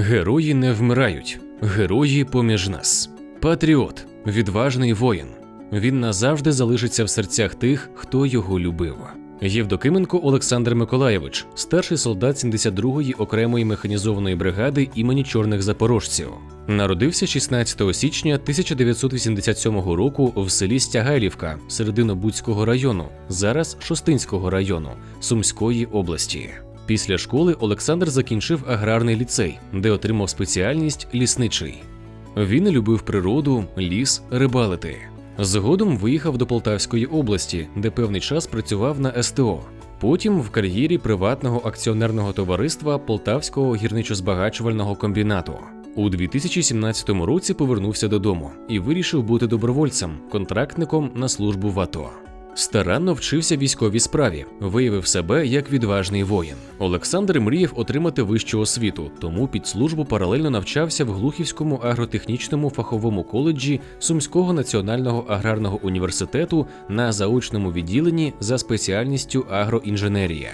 Герої не вмирають, герої поміж нас. Патріот, відважний воїн. Він назавжди залишиться в серцях тих, хто його любив. Євдокименко Олександр Миколаєвич, старший солдат 72-ї окремої механізованої бригади імені чорних запорожців. Народився 16 січня 1987 року в селі Стягайлівка Серединобудського району, зараз Шостинського району Сумської області. Після школи Олександр закінчив аграрний ліцей, де отримав спеціальність лісничий. Він любив природу, ліс, рибалити. Згодом виїхав до Полтавської області, де певний час працював на СТО. Потім в кар'єрі приватного акціонерного товариства Полтавського гірничо-збагачувального комбінату. У 2017 році повернувся додому і вирішив бути добровольцем, контрактником на службу в АТО. Старанно вчився військовій справі, виявив себе як відважний воїн. Олександр мріяв отримати вищу освіту, тому під службу паралельно навчався в Глухівському агротехнічному фаховому коледжі Сумського національного аграрного університету на заочному відділенні за спеціальністю агроінженерія.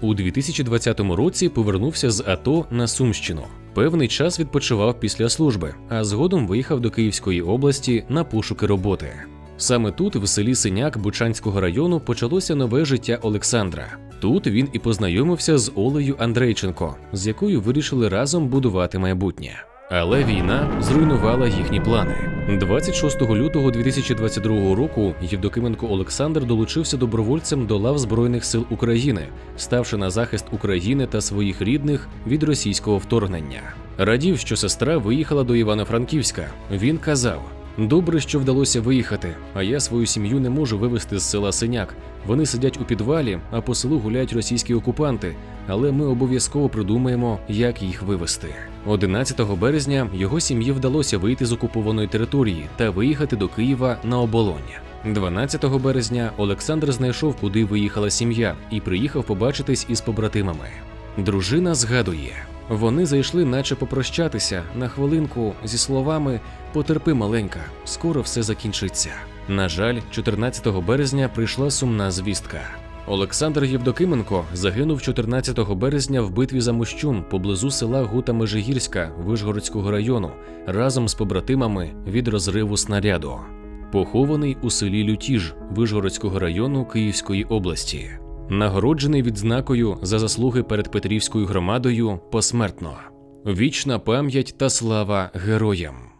У 2020 році повернувся з АТО на Сумщину. Певний час відпочивав після служби, а згодом виїхав до Київської області на пошуки роботи. Саме тут, в селі Синяк Бучанського району, почалося нове життя Олександра. Тут він і познайомився з Олею Андрейченко, з якою вирішили разом будувати майбутнє. Але війна зруйнувала їхні плани. 26 лютого 2022 року Євдокименко Олександр долучився добровольцем до лав Збройних сил України, ставши на захист України та своїх рідних від російського вторгнення. Радів, що сестра виїхала до Івано-Франківська. Він казав: Добре, що вдалося виїхати, а я свою сім'ю не можу вивезти з села Синяк. Вони сидять у підвалі, а по селу гуляють російські окупанти. Але ми обов'язково придумаємо, як їх вивезти. 11 березня його сім'ї вдалося вийти з окупованої території та виїхати до Києва на оболонь. 12 березня Олександр знайшов, куди виїхала сім'я, і приїхав побачитись із побратимами. Дружина згадує. Вони зайшли, наче попрощатися на хвилинку зі словами Потерпи, маленька, скоро все закінчиться. На жаль, 14 березня прийшла сумна звістка. Олександр Євдокименко загинув 14 березня в битві за Мощун поблизу села Гута Межигірська Вишгородського району разом з побратимами від розриву снаряду. Похований у селі Лютіж Вишгородського району Київської області. Нагороджений відзнакою за заслуги перед Петрівською громадою посмертно. Вічна пам'ять та слава героям.